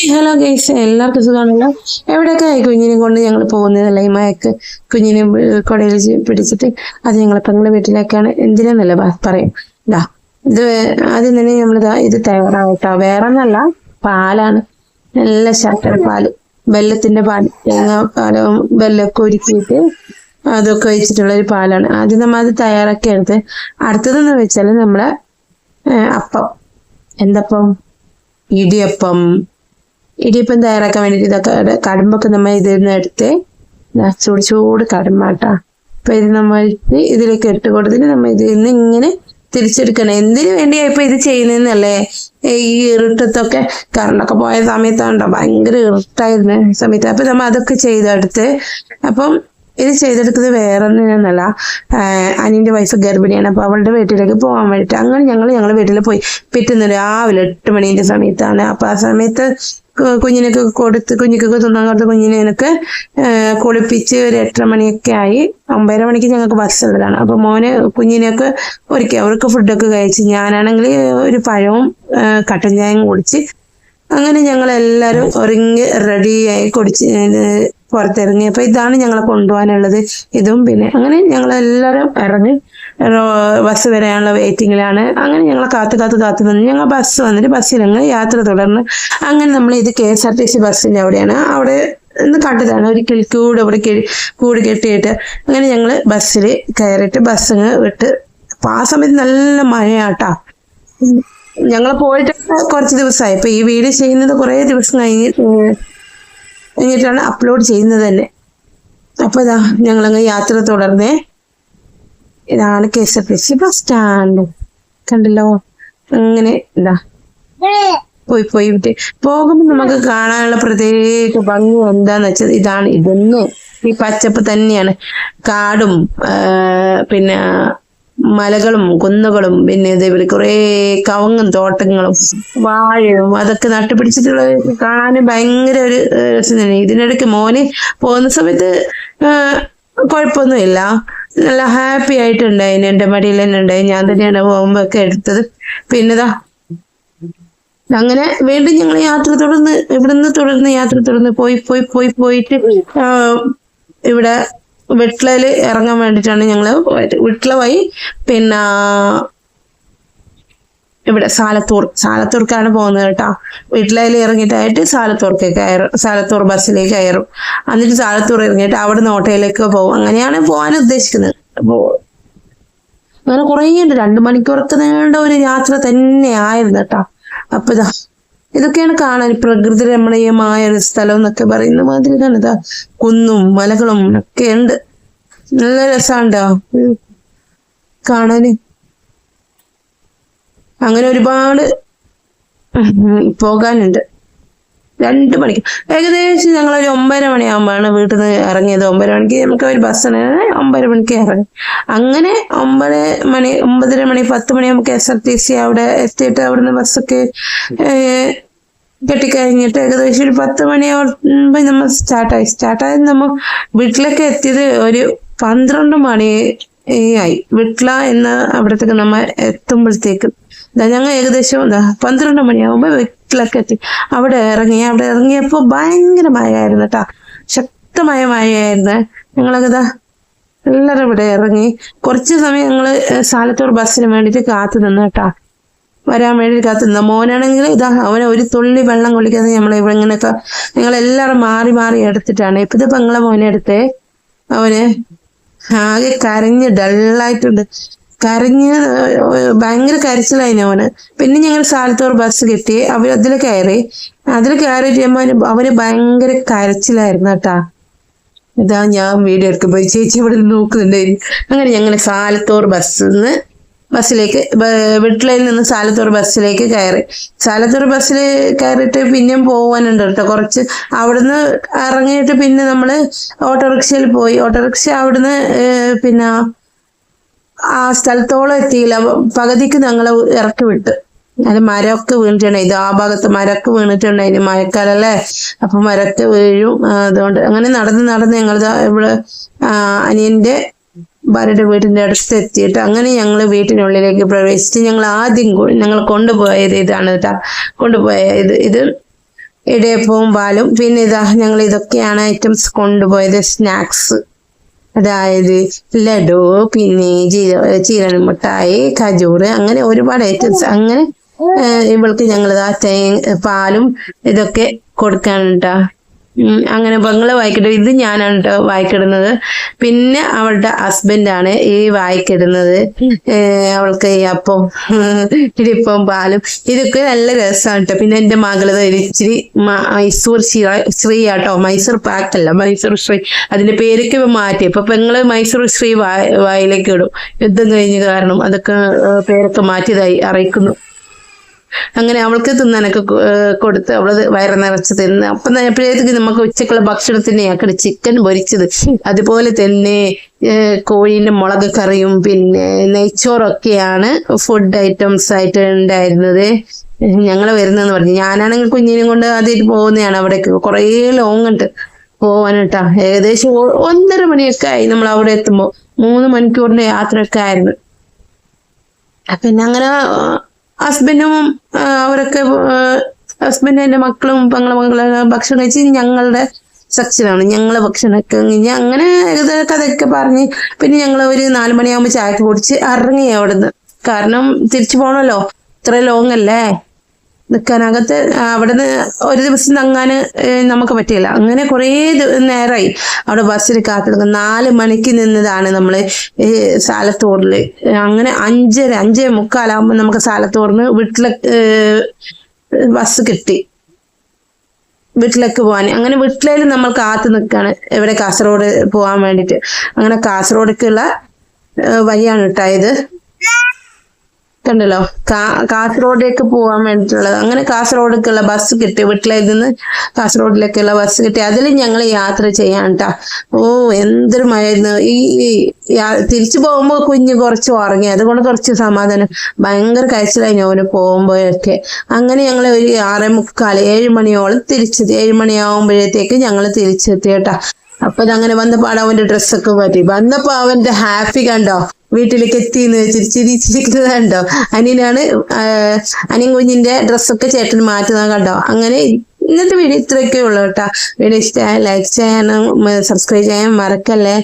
Hello guys എല്ലാവർക്കും സുഖമാണല്ലോ? എവിടെയൊക്കെ കുഞ്ഞിനെ കൊണ്ട് ഞങ്ങൾ പോകുന്നതല്ല ഈ മയക്ക് കുഞ്ഞിനെ കൊടയിൽ പിടിച്ചിട്ട് അത് ഞങ്ങൾ പെങ്ങളെ വീട്ടിലേക്കാണ്. എന്തിനാന്നല്ല പറയും? ഇതാ ഇത് ആദ്യം തന്നെ നമ്മളിതാ ഇത് തയ്യാറാവട്ടോ. വേറെ ഒന്നല്ല പാലാണ്. നല്ല ശർക്കര പാൽ. വെല്ലത്തിന്റെ പാൽ തേങ്ങ പാലും വെല്ലമൊക്കെ ഒരുക്കിയിട്ട് അതൊക്കെ വെച്ചിട്ടുള്ള ഒരു പാലാണ്. ആദ്യം നമ്മൾ അത് തയ്യാറാക്കി എടുത്ത് അടുത്തതെന്ന് വെച്ചാൽ നമ്മളെ അപ്പം. എന്തപ്പം? ഇടിയപ്പം. ഇടിയപ്പം തയ്യാറാക്കാൻ വേണ്ടിയിട്ട് ഇതൊക്കെ കടുമ്പൊക്കെ നമ്മൾ ഇതിൽ നിന്ന് എടുത്ത് ചൂട് ചൂട് കടുമ്പാട്ടാ അപ്പൊ ഇത് നമ്മൾ ഇതിലേക്ക് ഇട്ട് കൊടുത്തിട്ട് നമ്മൾ ഇതിൽ നിന്ന് ഇങ്ങനെ തിരിച്ചെടുക്കണം. എന്തിനു വേണ്ടിയാ ഇപ്പൊ ഇത് ചെയ്യുന്നതെന്നല്ലേ? ഈ ഇരുട്ടത്തൊക്കെ കറണ്ടൊക്കെ പോയ സമയത്താണ്ടോ ഭയങ്കര ഇരുട്ടായിരുന്ന സമയത്ത്. അപ്പൊ നമ്മൾ അതൊക്കെ ചെയ്തെടുത്ത് അപ്പം ഇത് ചെയ്തെടുക്കുന്നത് വേറെ ഒന്നിനല്ല അനിയന്റെ വയസ്സ് ഗർഭിണിയാണ്. അപ്പൊ അവളുടെ വീട്ടിലേക്ക് പോകാൻ വേണ്ടിയിട്ട് അങ്ങനെ ഞങ്ങൾ ഞങ്ങളുടെ വീട്ടിൽ പോയി പിറ്റുന്ന രാവിലെ എട്ട് മണീന്റെ സമയത്താണ്. അപ്പൊ ആ സമയത്ത് കുഞ്ഞിനൊക്കെ കൊടുത്ത് കുഞ്ഞിക്കൊക്കെ തിന്നാൻ കൊടുത്ത് കുഞ്ഞിനെയൊക്കെ കുളിപ്പിച്ച് ഒരു എട്ടര മണിയൊക്കെ ആയി. ഒമ്പതര മണിക്ക് ഞങ്ങൾക്ക് ബസ് ഉള്ളതാണ്. അപ്പൊ മോന് കുഞ്ഞിനെയൊക്കെ ഒരുക്കി അവർക്ക് ഫുഡൊക്കെ കഴിച്ച് ഞാനാണെങ്കിൽ ഒരു പഴവും കട്ടൻ ചായയും കുടിച്ച് അങ്ങനെ ഞങ്ങൾ എല്ലാവരും ഒരുങ്ങി റെഡിയായി കുടിച്ച് പുറത്തിറങ്ങി. അപ്പൊ ഇതാണ് ഞങ്ങളെ കൊണ്ടുപോകാനുള്ളത്. ഇതും പിന്നെ അങ്ങനെ ഞങ്ങൾ എല്ലാവരും ഇറങ്ങി ബസ് വരാനുള്ള വെയിറ്റിങ്ങിലാണ് അങ്ങനെ ഞങ്ങൾ കാത്തു കാത്തു കാത്തു നിന്ന് ഞങ്ങൾ ബസ് വന്നിട്ട് ബസ്സിലങ്ങ് യാത്ര തുടർന്ന് അങ്ങനെ നമ്മൾ ഇത് K S R T C ബസ്സിന്റെ അവിടെയാണ്. അവിടെ ഇന്ന് കണ്ടതാണ് ഒരിക്കൽ കൂടെ അവിടെ കൂട് കെട്ടിയിട്ട്. അങ്ങനെ ഞങ്ങൾ ബസ്സിൽ കയറിയിട്ട് ബസ് അങ്ങ് വിട്ട് അപ്പം ആ സമയത്ത് നല്ല മഴയാട്ടാ. ഞങ്ങൾ പോയിട്ട് കുറച്ച് ദിവസമായി ഇപ്പൊ ഈ വീഡിയോ ചെയ്യുന്നത് കുറേ ദിവസം കഴിഞ്ഞ് കഴിഞ്ഞിട്ടാണ് അപ്ലോഡ് ചെയ്യുന്നത് തന്നെ. അപ്പോൾ ഇതാ ഞങ്ങളങ്ങ് യാത്ര തുടർന്നേ. ഇതാണ് K S R T C bus stand കണ്ടല്ലോ? അങ്ങനെ ഇതാ. പോയി പോയി വിട്ട്. പോകുമ്പോൾ നമുക്ക് കാണാനുള്ള പ്രത്യേക ഭംഗി എന്താന്ന് വെച്ചാൽ ഇതാണ്. ഇതൊന്ന് ഈ പച്ചപ്പ് തന്നെയാണ്. കാടും പിന്നെ മലകളും കുന്നുകളും പിന്നെ ഇതേപോലെ കുറേ കവുങ്ങും തോട്ടങ്ങളും വാഴയും അതൊക്കെ നട്ടുപിടിച്ചിട്ടുള്ള കാണാൻ ഭയങ്കര ഒരു രസം തന്നെ. ഇതിനിടയ്ക്ക് മോന് പോകുന്ന സമയത്ത് കുഴപ്പമൊന്നുമില്ല. നല്ല ഹാപ്പി ആയിട്ടുണ്ടായിന്. എന്റെ മടിയിൽ തന്നെ ഉണ്ടായി. ഞാൻ തന്നെയാണ് ഹോംവർക്ക് എടുത്തത്. പിന്നെതാ അങ്ങനെ വീണ്ടും ഞങ്ങൾ യാത്ര തുടർന്ന് ഇവിടുന്ന് തുടർന്ന് യാത്ര തുടർന്ന് പോയി പോയി പോയി പോയിട്ട് ഇവിടെ വിട്ലയിൽ ഇറങ്ങാൻ വേണ്ടിയിട്ടാണ് ഞങ്ങൾ പോയത്. പിന്നെ ഇവിടെ സാലത്തൂർ സാലത്തൂർക്കാണ് പോകുന്നത് കേട്ടോ. വീട്ടിലതിൽ ഇറങ്ങിയിട്ടായിട്ട് സാലത്തൂർക്ക് കയറും സാലത്തൂർ ബസ്സിലേക്ക് കയറും. എന്നിട്ട് സാലത്തൂർ ഇറങ്ങിയിട്ട് അവിടെ നിന്ന് ഓട്ടോയിലേക്ക് പോകും. അങ്ങനെയാണ് പോകാൻ ഉദ്ദേശിക്കുന്നത്. അപ്പോൾ അങ്ങനെ കുറേ ഉണ്ട്. രണ്ട് മണിക്കൂറൊക്കെ നീണ്ട ഒരു യാത്ര തന്നെ ആയിരുന്നു കേട്ടോ. അപ്പൊ ഇതാ ഇതൊക്കെയാണ് കാണാൻ പ്രകൃതി രമണീയമായ ഒരു സ്ഥലം എന്നൊക്കെ പറയുന്ന മാതിരി തന്നെ ഇതാ കുന്നും മലകളും ഒക്കെ ഉണ്ട്. നല്ല രസമുണ്ടോ കാണാൻ കാണാന്. അങ്ങനെ ഒരുപാട് പോകാനുണ്ട്. രണ്ട് മണിക്ക്. ഏകദേശം ഞങ്ങൾ ഒരു ഒമ്പതര മണിയാകുമ്പോഴാണ് വീട്ടിൽ നിന്ന് ഇറങ്ങിയത്. ഒമ്പതര മണിക്ക് നമുക്ക് ഒരു ബസ്സാണ്. ഒമ്പതര മണിക്ക് ഇറങ്ങി. അങ്ങനെ ഒമ്പത് മണി ഒമ്പതര മണി പത്ത് മണി നമുക്ക് എസ് ആർ ടി സി അവിടെ എത്തിയിട്ട് അവിടെ നിന്ന് ബസ്സൊക്കെ കെട്ടിക്കഴിഞ്ഞിട്ട് ഏകദേശം ഒരു പത്ത് മണിയാകുമ്പോൾ നമ്മൾ സ്റ്റാർട്ടായി. സ്റ്റാർട്ടായി നമ്മൾ വീട്ടിലേക്ക് എത്തിയത് ഒരു പന്ത്രണ്ട് മണി ആയി. വിട്ല എന്ന അവിടത്തേക്ക് നമ്മൾ എത്തുമ്പോഴത്തേക്കും. ഞങ്ങൾ ഏകദേശം പന്ത്രണ്ട് മണിയാകുമ്പോൾ വീട്ടിലൊക്കെ എത്തി. അവിടെ ഇറങ്ങി അവിടെ ഇറങ്ങിയപ്പോൾ ഭയങ്കര മഴയായിരുന്നു കേട്ടോ. ശക്തമായ മഴയായിരുന്നു. ഞങ്ങളൊക്കെ ഇതാ എല്ലാവരും ഇവിടെ ഇറങ്ങി. കുറച്ച് സമയം ഞങ്ങൾ സാലത്തൂർ ബസ്സിന് വേണ്ടിയിട്ട് കാത്തു നിന്നു കേട്ടാ. വരാൻ വേണ്ടി കാത്തു നിന്ന. മോനാണെങ്കിൽ ഇതാ അവനെ ഒരു തുള്ളി വെള്ളം കുളിക്കാതെ നമ്മൾ ഇവിടെ ഇങ്ങനെയൊക്കെ നിങ്ങളെല്ലാവരും മാറി മാറി എടുത്തിട്ടാണ്. ഇപ്പം പെങ്ങളെ മോനെ എടുത്തേ. അവന് ആകെ കരഞ്ഞ് ഡള്ളായിട്ടുണ്ട് കരഞ്ഞ് ഭയങ്കര കരച്ചിലായിന് അവന്. പിന്നെ ഞങ്ങൾ സാലത്തോർ ബസ് കിട്ടി അവ അതിൽ കയറി. അതിൽ കയറി ചെയ്യുമ്പോൾ അവന് ഭയങ്കര കരച്ചിലായിരുന്നു കേട്ടാ. ഇതാ ഞാൻ വീഡിയോ എടുക്കുമ്പോൾ ചേച്ചി ഇവിടെ നോക്കുന്നുണ്ടായിരുന്നു അങ്ങനെ ഞങ്ങൾ സാലത്തോർ ബസ്സിൽ നിന്ന് ബസ്സിലേക്ക് വീട്ടിലയിൽ നിന്ന് സാലത്തൂർ ബസ്സിലേക്ക് കയറി. സാലത്തൂർ ബസ്സിൽ കയറിയിട്ട് പിന്നെയും പോകാനുണ്ട് കേട്ടോ കുറച്ച്. അവിടുന്ന് ഇറങ്ങിയിട്ട് പിന്നെ നമ്മൾ ഓട്ടോറിക്ഷയിൽ പോയി. ഓട്ടോറിക്ഷ അവിടുന്ന് പിന്നെ ആ സ്ഥലത്തോളം എത്തിയില്ല. പകുതിക്ക് ഞങ്ങളെ ഇറക്കി വിട്ട്. അത് മരമൊക്കെ വീണിട്ടുണ്ട്. ഇത് ആ ഭാഗത്ത് മരമൊക്കെ വീണിട്ടുണ്ടായി മഴക്കാലം മഴക്കാലല്ലേ? അപ്പൊ മരമൊക്കെ വീഴും. അതുകൊണ്ട് അങ്ങനെ നടന്ന് നടന്ന് ഞങ്ങൾ ഇവിടെ അനിയന്റെ ഭാര്യയുടെ വീടിന്റെ അടുത്ത് എത്തിയിട്ട് അങ്ങനെ ഞങ്ങൾ വീട്ടിനുള്ളിലേക്ക് പ്രവേശിച്ച് ഞങ്ങൾ ആദ്യം ഞങ്ങൾ കൊണ്ടുപോയത് ഇതാണ് കേട്ടോ കൊണ്ടുപോയ ഇത് ഇത് ഇടയപ്പവും പാലും. പിന്നെ ഇതാ ഞങ്ങൾ ഇതൊക്കെയാണ് ഐറ്റംസ് കൊണ്ടുപോയത്. സ്നാക്സ്. അതായത് ലഡു പിന്നെ ചീര ചീരണ ഖജൂറ് അങ്ങനെ ഒരുപാട് ഐറ്റംസ് അങ്ങനെ ഇവൾക്ക് ഞങ്ങൾ ആ തേ പാലും ഇതൊക്കെ കൊടുക്കാനുണ്ടാ. അങ്ങനെ പെങ്ങളെ വായിക്കിടും ഇത് ഞാനാണ് കേട്ടോ വായിക്കിടുന്നത്. പിന്നെ അവളുടെ ഹസ്ബൻഡാണ് ഈ വായിക്കിടുന്നത്. അവൾക്ക് ഈ അപ്പം ഇടിപ്പം പാലും ഇതൊക്കെ നല്ല രസമാണ് കേട്ടോ പിന്നെ എന്റെ മകൾ ഇച്ചിരി മൈസൂർ ശ്രീ ആട്ടോ. മൈസൂർ പാക്കല്ല മൈസൂർ ശ്രീ. അതിന്റെ പേരൊക്കെ ഇപ്പൊ മാറ്റി. ഇപ്പൊ പെങ്ങൾ മൈസൂർ ശ്രീ വായിലേക്ക് ഇടും. യുദ്ധം കഴിഞ്ഞ കാരണം അതൊക്കെ പേരൊക്കെ മാറ്റിയതായി അറിയിക്കുന്നു. അങ്ങനെ അവൾക്ക് തിന്നാനൊക്കെ കൊടുത്ത് അവൾ വയറ് നിറച്ച് തിന്ന്. അപ്പം എപ്പോഴത്തേക്ക് നമുക്ക് ഉച്ചക്കുള്ള ഭക്ഷണത്തിന് അക്കടി ചിക്കൻ പൊരിച്ചത്. അതുപോലെ തന്നെ കോഴീന്റെ മുളക് കറിയും പിന്നെ നെയ്ച്ചോറൊക്കെയാണ് ഫുഡ് ഐറ്റംസ് ആയിട്ട് ഉണ്ടായിരുന്നത്. ഞങ്ങൾ വരുന്നതെന്ന് പറഞ്ഞു. ഞാനാണെങ്കിൽ കുഞ്ഞിനും കൊണ്ട് ആദ്യമായിട്ട് പോകുന്നതാണ് അവിടേക്ക്. കുറേ ലോങ് ഉണ്ട് പോവാനട്ടാ ഏകദേശം ഒന്നര മണിയൊക്കെ ആയി നമ്മൾ അവിടെ എത്തുമ്പോൾ മൂന്ന് മണിക്കൂറിന്റെ യാത്രയൊക്കെ ആയിരുന്നു. പിന്നെ അങ്ങനെ ഹസ്ബൻഡും അവരൊക്കെ ഹസ്ബൻഡും എന്റെ മക്കളും പങ്ങളെ മക്കളും ഭക്ഷണം കഴിച്ച് ഞങ്ങളുടെ സെക്ഷനാണ് ഞങ്ങളെ ഭക്ഷണമൊക്കെ കഴിഞ്ഞ് അങ്ങനെ കഥയൊക്കെ പറഞ്ഞ് പിന്നെ ഞങ്ങൾ ഒരു നാല് മണിയാകുമ്പോൾ ചായക്ക് കുടിച്ച് ഇറങ്ങി അവിടുന്ന്. കാരണം തിരിച്ചു പോകണമല്ലോ ഇത്ര ലോങ് അല്ലേ? നിൽക്കാനകത്ത് അവിടുന്ന് ഒരു ദിവസം തങ്ങാൻ നമുക്ക് പറ്റിയില്ല. അങ്ങനെ കുറേ നേരമായി അവിടെ ബസ്സിൽ കാത്തിടക്കും നാല് മണിക്ക് നിന്നതാണ് നമ്മൾ ഈ സാലത്തോറിൽ അങ്ങനെ അഞ്ചര അഞ്ചേ മുക്കാലാകുമ്പോൾ നമുക്ക് സാലത്തോറിന് വീട്ടിലെ ബസ് കിട്ടി. വീട്ടിലേക്ക് പോകാൻ അങ്ങനെ വീട്ടിലേലും നമ്മൾ കാത്തു നിൽക്കുകയാണ് എവിടെ കാസർഗോഡ് പോകാൻ വേണ്ടിയിട്ട് അങ്ങനെ കാസർഗോഡേക്കുള്ള വഴിയാണ് കേട്ടായത് കണ്ടല്ലോ? കാ കാസർഗോഡേക്ക് പോകാൻ വേണ്ടിയിട്ടുള്ളത്. അങ്ങനെ കാസർഗോഡേക്കുള്ള ബസ് കിട്ടി. വീട്ടിലെ നിന്ന് കാസർഗോഡിലേക്കുള്ള ബസ് കിട്ടി. അതിൽ ഞങ്ങൾ യാത്ര ചെയ്യാൻ ട്ടാ. ഓ എന്തൊരു മഴയായിരുന്നു. ഈ തിരിച്ചു പോകുമ്പോൾ കുഞ്ഞ് കുറച്ച് ഉറങ്ങി. അതുകൊണ്ട് കുറച്ച് സമാധാനം. ഭയങ്കര കഴിച്ചിലായി ഓന് പോകുമ്പോഴൊക്കെ. അങ്ങനെ ഞങ്ങൾ ഒരു ആറേ മുക്കാൽ ഏഴ് മണിയോളം തിരിച്ചെത്തി. ഏഴ് മണിയാവുമ്പോഴത്തേക്ക് ഞങ്ങൾ തിരിച്ചെത്തി കേട്ടാ. അപ്പൊ അങ്ങനെ വന്നപ്പോൾ അവന്റെ ഡ്രസ്സൊക്കെ മാറ്റി. വന്നപ്പോ അവന്റെ ഹാപ്പി കണ്ടോ? വീട്ടിലേക്ക് എത്തി എന്ന് വെച്ചിട്ട് ചിരിച്ചിരിക്കുന്നത് കണ്ടോ അനിയനാണ് അനിയൻ കുഞ്ഞിന്റെ ഡ്രസ്സൊക്കെ ചേട്ടൻ മാറ്റുന്നത് കണ്ടോ? അങ്ങനെ ഇന്നത്തെ വീഡിയോ ഇത്രയൊക്കെ ഉള്ളൂ കേട്ടോ. വീഡിയോ ഇഷ്ടമായ ലൈക്ക് ചെയ്യാനും സബ്സ്ക്രൈബ് ചെയ്യാൻ മറക്കല്ലേ?